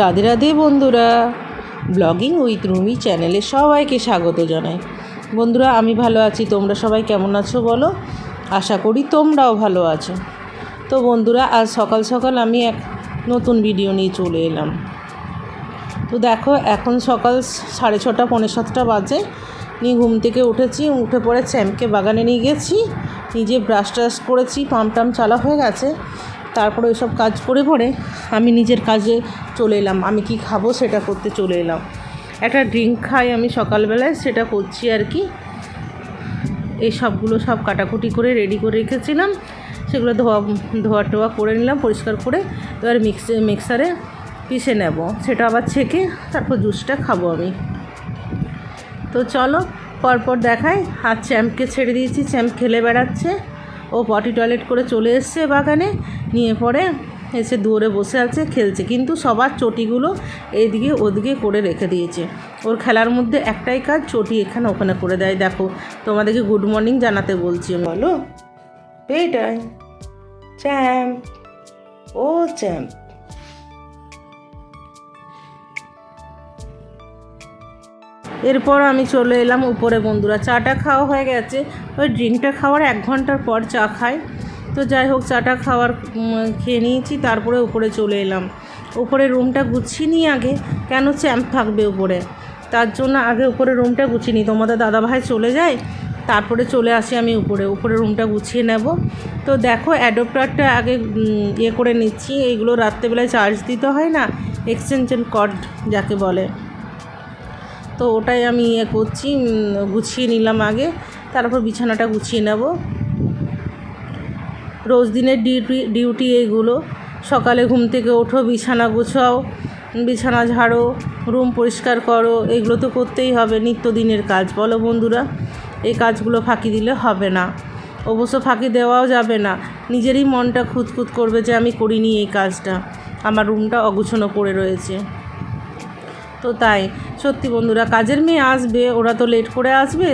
রাধে রাধে বন্ধুরা। Blogging with Rumi চ্যানেলে সবাইকে স্বাগত জানাই। বন্ধুরা, আমি ভালো আছি, তোমরা সবাই কেমন আছো বলো? আশা করি তোমরাও ভালো আছো। তো বন্ধুরা, আজ সকাল সকাল আমি এক নতুন ভিডিও নিয়ে চলে এলাম। তো দেখো, এখন সকাল সাড়ে ছটা, পৌনে সাতটা বাজে। নিয়ে ঘুম থেকে উঠেছি, উঠে পড়ে চ্যাম্পকে বাগানে নিয়ে গেছি। নিজে ব্রাশ ট্রাশ করেছি, পাম্প টাম চালা হয়ে গেছে। তারপরে ওইসব কাজ করে পরে আমি নিজের কাজে চলে এলাম। আমি কি খাব সেটা করতে চলে এলাম। একটা ড্রিঙ্ক খাই আমি সকালবেলায়, সেটা করছি আর কি। এই সবগুলো সব কাটাকুটি করে রেডি করে রেখেছিলাম। সেগুলো ধোয়া ধোয়া টোয়া করে নিলাম, পরিষ্কার করে এবার মিক্সে মিক্সারে পিষে নেব। সেটা আবার ছেঁকে তারপর জুসটা খাব আমি। তো চলো পরপর দেখাই। হাত চ্যাম্পকে ছেড়ে দিয়েছি চ্যাম্প খেলে বেড়াচ্ছে। ও পটি টয়লেট করে চলে এসছে বাগানে, নিয়ে পরে এসে দৌড়ে বসে আছে, খেলছে। কিন্তু সবার চটিগুলো এইদিকে ওদিকে করে রেখে দিয়েছে। ওর খেলার মধ্যে একটাই কাজ, চটি এখানে ওখানে করে দেয়। দেখো, তোমাদেরকে গুড মর্নিং জানাতে বলছি। বলো বেটাই চ্যাম্প ও চ্যাম্প এরপর আমি চলে এলাম উপরে বন্ধুরা। চাটা খাওয়া হয়ে গেছে। ওই ড্রিঙ্কটা খাওয়ার এক ঘণ্টার পর চা খাই। তো যাই হোক, চাটা খাওয়ার খেয়ে নিয়েছি, তারপরে উপরে চলে এলাম। উপরে রুমটা গুছিয়ে নিই আগে, কেন চ্যাম্প থাকবে উপরে? তার জন্য আগে উপরে রুমটা গুছিয়ে নিই। তোমাদের দাদাভাই চলে যায়, তারপরে চলে আসি আমি উপরে। উপরে রুমটা গুছিয়ে নেব। তো দেখো, অ্যাডপ্টারটা আগে ইয়ে করে নিচ্ছি। এইগুলো রাত্রেবেলায় চার্জ দিতে হয় না এক্সটেনশন কর্ড যাকে বলে। তো ওটাই আমি ইয়ে করছি গুছিয়ে নিলাম আগে, তারপর বিছানাটা গুছিয়ে নেব। রোজ দিনের ডিউটি ডিউটি এইগুলো, সকালে ঘুম থেকে ওঠো, বিছানা গুছাও, বিছানা ঝাড়ো, রুম পরিষ্কার করো, এগুলো তো করতেই হবে নিত্যদিনের কাজ, বলো বন্ধুরা, এই কাজগুলো ফাঁকি দিলে হবে না। অবশ্য ফাঁকি দেওয়াও যাবে না, নিজেরই মনটা খুঁতখুত করবে যে আমি করিনি এই কাজটা, আমার রুমটা অগুছানো পড়ে রয়েছে। তো তাই সত্যি বন্ধুরা, কাজের মেয়ে আসবে, ওরা তো লেট করে আসবে,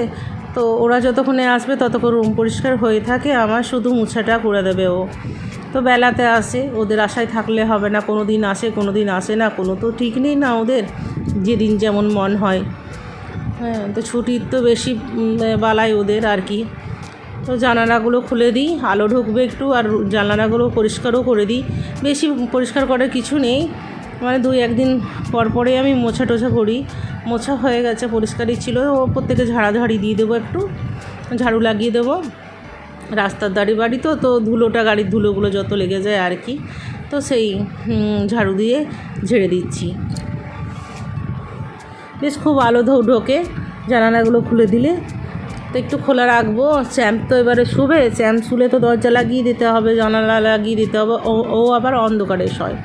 তো ওরা যতক্ষণে আসবে ততক্ষণ রুম পরিষ্কার হয়ে থাকে, আমার শুধু মুছাটা করে দেবে ও। তো বেলাতে আসে, ওদের আশায় থাকলে হবে না কোনো দিন আসে কোনো দিন আসে না, কোনো তো ঠিক নেই না ওদের, যেদিন যেমন মন হয়। হ্যাঁ তো ছুটির তো বেশি বালাই ওদের আর কি। তো জানালাগুলো খুলে দিই, আলো ঢুকবে একটু, আর জানালাগুলো পরিষ্কারও করে দিই। বেশি পরিষ্কার করার কিছু নেই মানে দুই একদিন পর পরে আমি মোছা টোছা করি। মোছা হয়ে গেছে, পরিষ্কারই ছিল। ও প্রত্যেকে ঝাড়াঝাড়ি দিয়ে দেবো একটু। ঝাড়ু লাগিয়ে দেবো। রাস্তার দাড়ি বাড়ি তো তো ধুলোটা গাড়ির ধুলোগুলো যত লেগে যায় আর কি। তো সেই ঝাড়ু দিয়ে ঝেড়ে দিচ্ছি। বেশ খুব আলো ধো ঢোকে জানালাগুলো খুলে দিলে। তো একটু খোলা রাখব। চ্যাম্প তো এবারে শুবে। চ্যাম্প শুলে তো দরজা লাগিয়ে দিতে হবে, জানালা লাগিয়ে দিতে হবে। ও ও আবার অন্ধকারে শয়।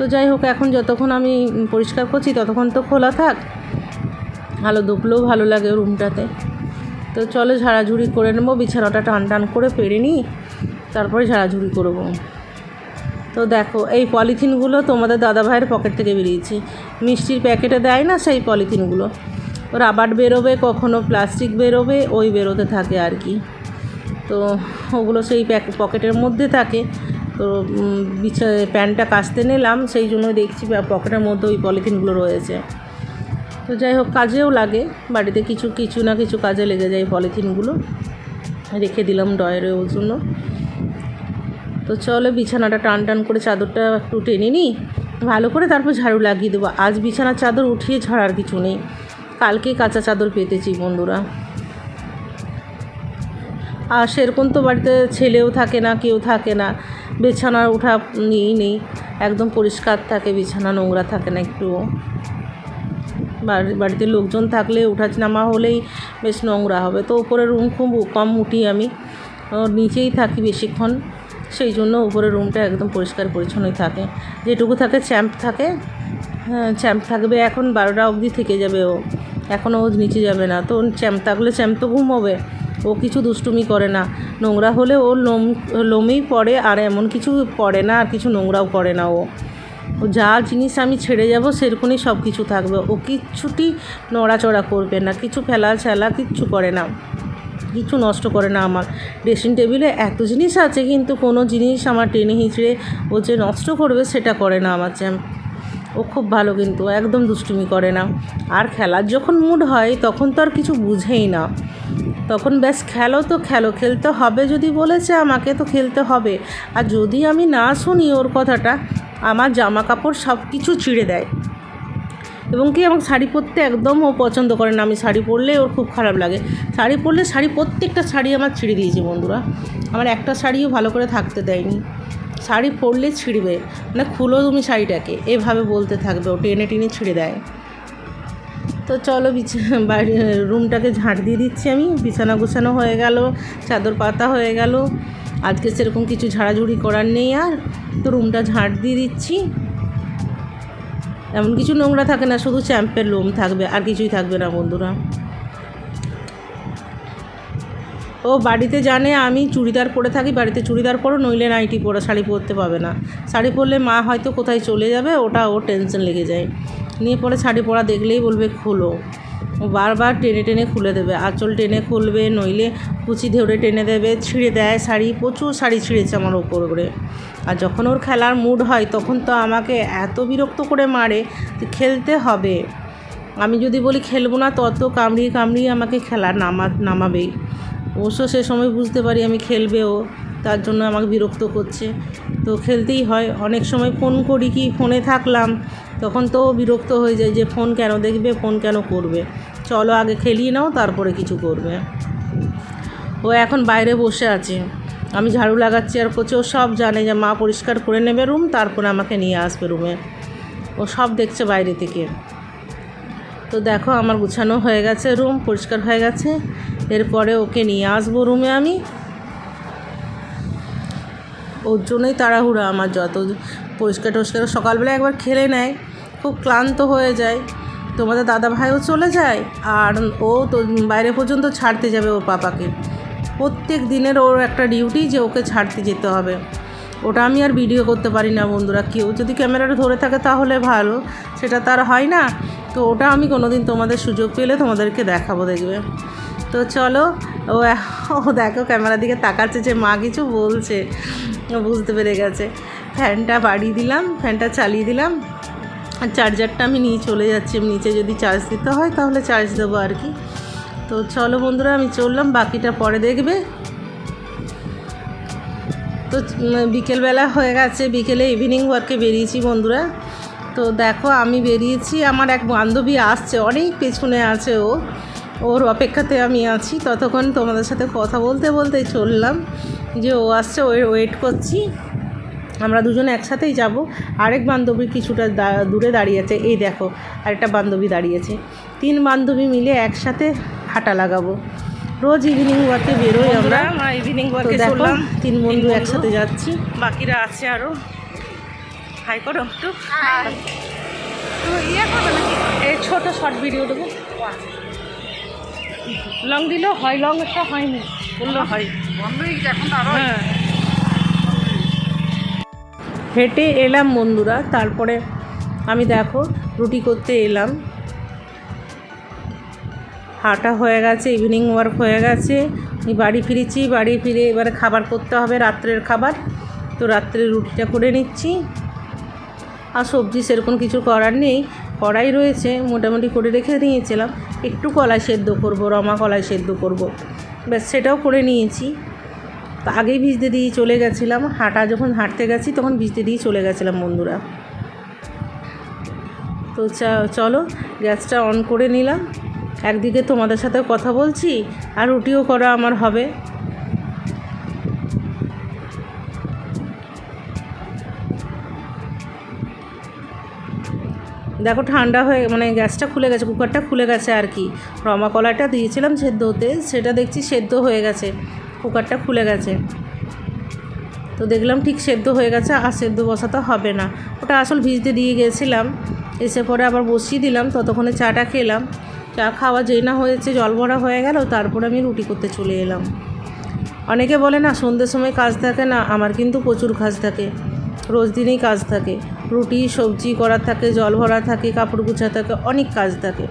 তো যাই হোক, এখন যতক্ষণ আমি পরিষ্কার করছি ততক্ষণ তো খোলা থাক। আলো ঢুকলেও ভালো লাগে রুমটাতে। তো চলো ঝাড়াঝুড়ি করে নেব, বিছানাটা টান টান করে পেরে নিই, তারপরে ঝাড়াঝুড়ি করব। তো দেখো, এই পলিথিনগুলো তোমাদের দাদাভাইয়ের পকেট থেকে বেরিয়েছে। মিষ্টির প্যাকেটে দেয় না সেই পলিথিনগুলো। রাবার বেরোবে, কখনো প্লাস্টিক বেরোবে, ওই বেরোতে থাকে আর কি। তো ওগুলো সেই পকেটের মধ্যে থাকে। তো বিছা, প্যান্টটা কাচতে নিলাম, সেই জন্য দেখছি পকেটের মধ্যে ওই পলিথিনগুলো রয়েছে। তো যাই হোক, কাজেও লাগে, বাড়িতে কিছু কিছু না কিছু কাজে লেগে যায় পলিথিনগুলো। রেখে দিলাম ডয়ের ওর জন্য। তো চলো, বিছানাটা টান টান করে চাদরটা একটু টেনে নিই। ভালো করে তারপর ঝাড়ু লাগিয়ে দেবো। আজ বিছানার চাদর উঠিয়ে ঝাড়ার কিছু নেই। কালকে কাঁচা চাদর পেতেছি বন্ধুরা। আর সেরকম তো বাড়িতে ছেলেও থাকে না, কেউ থাকে না। বিছানার ওঠা নেই নেই, একদম পরিষ্কার থাকে, বিছানা নোংরা থাকে না একটুও বাড়ি- বাড়িতে লোকজন থাকলে উঠা নামা হলেই বেশ নোংরা হবে। তো উপরে রুম খুব কম উঠি আমি। নিচেই থাকি বেশিক্ষণ, সেই জন্য উপরে রুমটা একদম পরিষ্কার পরিচ্ছন্নই থাকে। যেটুকু থাকে চ্যাম্প থাকে। হ্যাঁ চ্যাম্প থাকবে এখন বারোটা অবধি থেকে যাবে ও। এখনও নিচে যাবে না। তো চ্যাম্প থাকলে চ্যাম্প তো ঘুমোবে। ও কিছু দুষ্টুমি করে না। নোংরা হলে ও লোম, লোমেই পড়ে আর এমন কিছু পড়ে না আর কিছু নোংরাও করে না ও। যা জিনিস আমি ছেড়ে যাব সেরকমই সব কিছু থাকবে। ও কিচ্ছুটি নড়াচড়া করবে না, কিছু ফেলা ছেলা কিচ্ছু করে না। কিছু নষ্ট করে না আমার। ড্রেসিং টেবিলে এত জিনিস আছে কিন্তু কোনো জিনিস আমার টেনে হিঁচড়ে ও যে নষ্ট করবে সেটা করে না আমার চ্যাম্প। ও খুব ভালো কিন্তু একদম দুষ্টুমি করে না। আর খেলার যখন মুড হয় তখন তো আর কিছু বুঝেই না। তখন ব্যাস খেলো তো খেলো, খেলতে হবে যদি বলেছে আমাকে তো খেলতে হবে। আর যদি আমি না শুনি ওর কথাটা, আমার জামা কাপড় সব কিছু ছিঁড়ে দেয়। এবং কি আমাকে শাড়ি পরতে একদম ও পছন্দ করে না, আমি শাড়ি পরলে ওর খুব খারাপ লাগে। শাড়ি পরলে শাড়ি, প্রত্যেকটা শাড়ি আমার ছিঁড়ে দিয়েছে বন্ধুরা। আমার একটা শাড়িও ভালো করে থাকতে দেয়নি। শাড়ি পরলে ছিঁড়বে মানে খুলো তুমি শাড়িটাকে, এভাবে বলতে থাকবে ও, টেনে টেনে ছিঁড়ে দেয়। তো চলো বাড়ি, রুমটাকে ঝাঁট দিয়ে দিচ্ছি আমি। বিছানা গুছানো হয়ে গেল, চাদর পাতা হয়ে গেল। আজকে সেরকম কিছু ঝাড়াঝুড়ি করার নেই আর। তো রুমটা ঝাঁট দিয়ে দিচ্ছি। এমন কিছু নোংরা থাকে না, শুধু চ্যাম্পের লোম থাকবে, আর কিছুই থাকবে না বন্ধুরা। ও বাড়িতে জানে আমি চুড়িদার পরে থাকি, বাড়িতে চুড়িদার পরো, নইলে নাইটি পরে, শাড়ি পরতে পাবে না। শাড়ি পরলে মা হয়তো কোথায় চলে যাবে, ওটা ও টেনশন লেগে যায়। নিয়ে পরে শাড়ি পরা দেখলেই বলবে খোলো। বারবার টেনে টেনে খুলে দেবে। আঁচল টেনে খুলবে, নইলে কুচি ধরে টেনে দেবে, ছিঁড়ে দেয় শাড়ি, প্রচুর শাড়ি ছিঁড়েছে আমার ওপর করে। আর যখন ওর খেলার মুড হয়, তখন তো আমাকে এত বিরক্ত করে মারে খেলতে হবে। আমি যদি বলি খেলব না, তত কামড়িয়ে কামড়িয়ে আমাকে খেলা নামা নামাবেই অবশ্য সে সময় বুঝতে পারি আমি খেলবেও। তার জন্য আমাকে বিরক্ত করছে। তো খেলতেই হয়। অনেক সময় ফোন করি কি, ফোনে থাকলাম। তখন তো বিরক্ত হয়ে যায় যে ফোন কেন দেখবে, ফোন কেন করবে। চলো আগে খেলিয়ে নাও, তারপরে কিছু করবে। ও এখন বাইরে বসে আছে। আমি ঝাড়ু লাগাচ্ছি আর করছি ও সব জানে যে মা পরিষ্কার করে নেবে রুম, তারপরে আমাকে নিয়ে আসবে রুমে। ও সব দেখছে বাইরে থেকে। তো দেখো আমার গুছানো হয়ে গেছে রুম, পরিষ্কার হয়ে গেছে। এরপরে ওকে নিয়ে আসব রুমে আমি। ওর জন্যই তাড়াহুড়া আমার যত পরিষ্কার টরিষ্কার সকালবেলা একবার খেলে নেয়, খুব ক্লান্ত হয়ে যায়। তোমাদের দাদা ভাইও চলে যায় আর ও তো বাইরে পর্যন্ত ছাড়তে যাবে ওর পাপাকে। প্রত্যেক দিনের ওর একটা ডিউটি যে ওকে ছাড়তে যেতে হবে। ওটা আমি আর ভিডিও করতে পারি না বন্ধুরা, কেউ যদি ক্যামেরাটা ধরে থাকে তাহলে ভালো, সেটা তার হয় না। তো ওটা আমি কোনো দিন তোমাদের সুযোগ পেলে তোমাদেরকে দেখাবো, দেখবে। তো চলো ও দেখো ক্যামেরার দিকে তাকাচ্ছে যে মা কিছু বলছে। বুঝতে পেরে গেছে। ফ্যানটা বাড়িয়ে দিলাম, ফ্যানটা চালিয়ে দিলাম। আর চার্জারটা আমি নিয়ে চলে যাচ্ছি নিচে যদি চার্জ দিতে হয় তাহলে চার্জ দেবো আর কি। তো চলো বন্ধুরা, আমি চললাম, বাকিটা পরে দেখবে। তো বিকেলবেলা হয়ে গেছে, বিকেলে ইভিনিং ওয়ার্কে বেরিয়েছি বন্ধুরা। তো দেখো, আমি বেরিয়েছি, আমার এক বান্ধবী আসছে, অনেক পেছনে আছে ও। ওর অপেক্ষাতে আমি আছি, ততক্ষণ তোমাদের সাথে কথা বলতে বলতে চললাম। যে ও আসছে ওই ওয়েট করছি। আমরা দুজনে একসাথেই যাব। আরেক বান্ধবী কিছুটা দূরে দাঁড়িয়ে আছে। এই দেখো আরেকটা বান্ধবী দাঁড়িয়েছে তিন বান্ধবী মিলে একসাথে হাঁটা লাগাবো। রোজ ইভিনিং ওয়াকে বেরোই আমরা। ইভিনিং ওয়াকে ওয়ার্কে দেখো তিন বন্ধু একসাথে যাচ্ছি। বাকিরা আছে আরও হাই করো একটু। ইয়ে এই ছোট শর্ট ভিডিও দেবো। লং দিলেও হয় লং একটা হয়নি। বলল হয়। হ্যাঁ। হেঁটে এলাম বন্ধুরা তারপরে আমি দেখো রুটি করতে এলাম। হাঁটা হয়ে গেছে ইভিনিং ওয়ার্ক হয়ে গেছে। বাড়ি ফিরেছি বাড়ি ফিরে এবারে খাবার করতে হবে রাত্রের খাবার। তো রাত্রে রুটিটা করে নিচ্ছি। আর সবজি সেরকম কিছু করার নেই কড়াই রয়েছে মোটামুটি করে রেখে দিয়েছিলাম। একটু কলাই সেদ্ধ করব রমা কলাই সেদ্ধ করব। ব্যাস, সেটাও করে নিয়েছি। তো আগেই ভিজতে দিয়ে চলে গেছিলাম। হাঁটা যখন হাঁটতে গেছি, তখন ভিজতে দিয়ে চলে গেছিলাম বন্ধুরা। তো চলো, গ্যাসটা অন করে নিলাম। একদিকে তোমাদের সাথে কথা বলছি, আর রুটিও করা আমার হবে। দেখো ঠান্ডা হয়ে মানে গ্যাসটা খুলে গেছে, কুকারটা খুলে গেছে আর কি। রমা কলাটা দিয়েছিলাম সেদ্ধ হতে সেটা দেখছি সেদ্ধ হয়ে গেছে, কুকারটা খুলে গেছে। তো দেখলাম ঠিক সেদ্ধ হয়ে গেছে, আর সেদ্ধ বসাতে হবে না। ওটা আসল ভিজতে দিয়ে গেছিলাম, এসে পরে আবার বসিয়ে দিলাম, ততক্ষণে চাটা খেলাম। চা খাওয়া যেই না হয়েছে, জল ভরা হয়ে গেল, তারপরে আমি রুটি করতে চলে এলাম। অনেকে বলে না, সন্ধ্যের সময় কাজ থাকে না, আমার কিন্তু প্রচুর কাজ থাকে। রোজ দিনেই কাজ থাকে। রুটি, সবজি করার থাকে, জল ভরা থাকে, কাপড় গুছা থাকে, অনেক কাজ থাকে।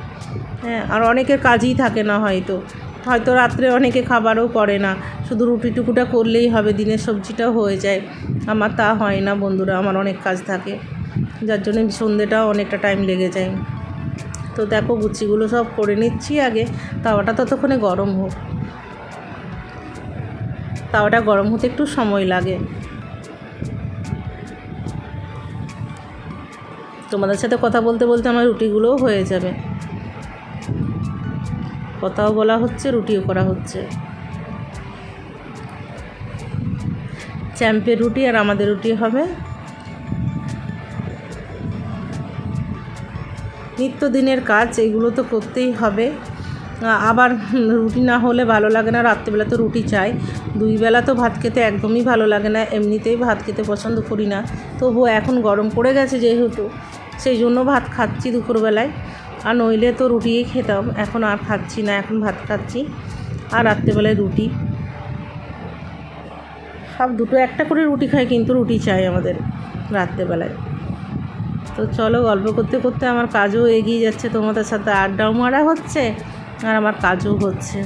হ্যাঁ আর অনেকের কাজই থাকে না হয়তো। হয়তো রাত্রে অনেকে খাবারও করে না। শুধু রুটি টুকুটা করলেই হবে, দিনের সবজিটাও হয়ে যায়। আমার তা হয় না বন্ধুরা, আমার অনেক কাজ থাকে। যার জন্য সন্ধেটাও অনেকটা টাইম লেগে যায়। তো দেখো গুচিগুলো সব করে নিচ্ছি আগে। তাওয়াটা ততক্ষণে গরম হোক। তাওয়াটা গরম হতে একটু সময় লাগে। তোমাদের সাথে কথা বলতে বলতে আমার রুটিগুলোও হয়ে যাবে। কথাও বলা হচ্ছে, রুটিও করা হচ্ছে। চ্যাম্পের রুটি আর আমাদের রুটি হবে। নিত্যদিনের কাজ, এগুলো তো করতেই হবে। আবার রুটি না হলে ভালো লাগে না, রাত্রেবেলা তো রুটি চাই। দুই বেলা তো ভাত খেতে একদমই ভালো লাগে না, এমনিতেই ভাত খেতে পছন্দ করি না। তবুও এখন গরম পড়ে গেছে যেহেতু। সেই জন্য ভাত খাচ্ছি দুপুরবেলায়। আর নইলে তো রুটিই খেতাম, এখন আর খাচ্ছি না, এখন ভাত খাচ্ছি। আর রাত্রেবেলায় রুটি। সব দুটো একটা করে রুটি খাই কিন্তু রুটি চাই আমাদের রাত্রেবেলায়। তো চলো গল্প করতে করতে আমার কাজও এগিয়ে যাচ্ছে, তোমাদের সাথে আড্ডাও মারা হচ্ছে, আর আমার কাজও হচ্ছে।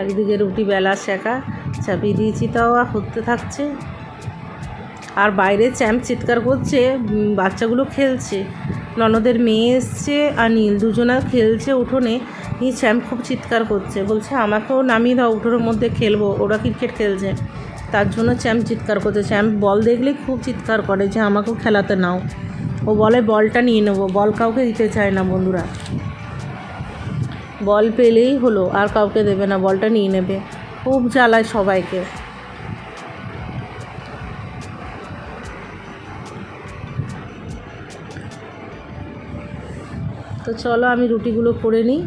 একদিকে রুটি বেলা শেখা চাপিয়ে দিয়েছি, তাও হতে থাকছে। আর বাইরে চ্যাম্প চিৎকার করছে বাচ্চাগুলো খেলছে। ননদের মেয়ে এসছে আর নীল দুজনা খেলছে উঠোনে। এই চ্যাম্প খুব চিৎকার করছে, বলছে, আমাকেও নামিয়ে দাও, উঠোনের মধ্যে খেলব, ওরা ক্রিকেট খেলছে। তার জন্য চ্যাম্প চিৎকার করছে। চ্যাম্প বল দেখলেই খুব চিৎকার করে যে, আমাকেও খেলাতে নাও। ও বলে, বলটা নিয়ে নেব, বল কাউকে দিতে চায় না বন্ধুরা। বল পেলেই হলো, আর কাউকে দেবে না, বলটা নিয়ে নেবে। খুব জ্বালায় সবাইকে। তো চলো আমি রুটিগুলো করে নিই।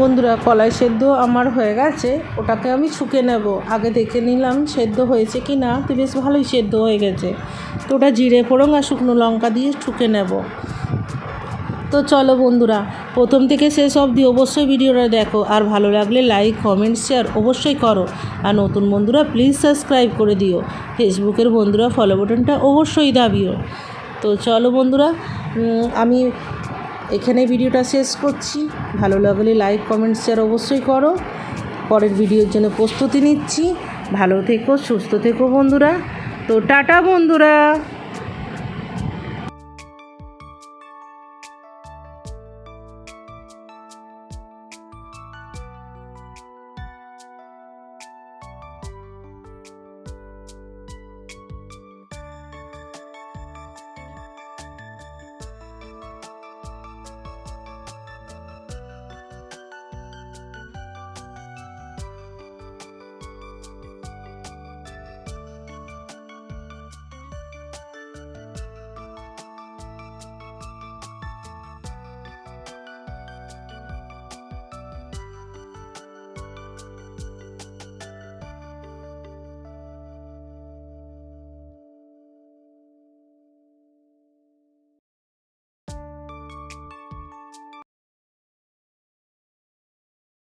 বন্ধুরা, কলাই সেদ্ধ আমার হয়ে গেছে। ওটাকে আমি ছুকে নেব। আগে দেখে নিলাম সেদ্ধ হয়েছে কি না। তো বেশ ভালোই সেদ্ধ হয়ে গেছে। তো ওটা জিরে ফোড়ন আর শুকনো লঙ্কা দিয়ে ছুকে নেব। তো চলো বন্ধুরা, প্রথম থেকে শেষ অবধি অবশ্যই ভিডিওটা দেখো। আর ভালো লাগলে লাইক, কমেন্ট, শেয়ার অবশ্যই করো। আর নতুন বন্ধুরা, প্লিজ সাবস্ক্রাইব করে দিও। ফেসবুকের বন্ধুরা ফলো বাটনটা অবশ্যই দাবিও। তো চলো বন্ধুরা আমি এখানে ভিডিওটা শেষ করছি। ভালো লাগলে লাইক কমেন্ট শেয়ার অবশ্যই করো। পরের ভিডিওর জন্য প্রস্তুতি নিচ্ছি। ভালো থেকো, সুস্থ থেকো বন্ধুরা। তো টাটা বন্ধুরা।